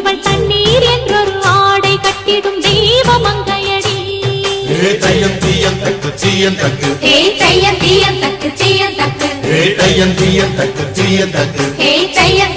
இவள் தண்ணீர் என்றொரு ஆடை கட்டிடும் தெய்வ மங்கையடி ஏ தையம் தீயம் தக்கு சீயம் தக்கு. ஏ தையம் தீயம் தக்கு சீயம் தக்கு. ஏ தையம் தீயம் தக்கு சீயம் தக்கு. ஏ தையம்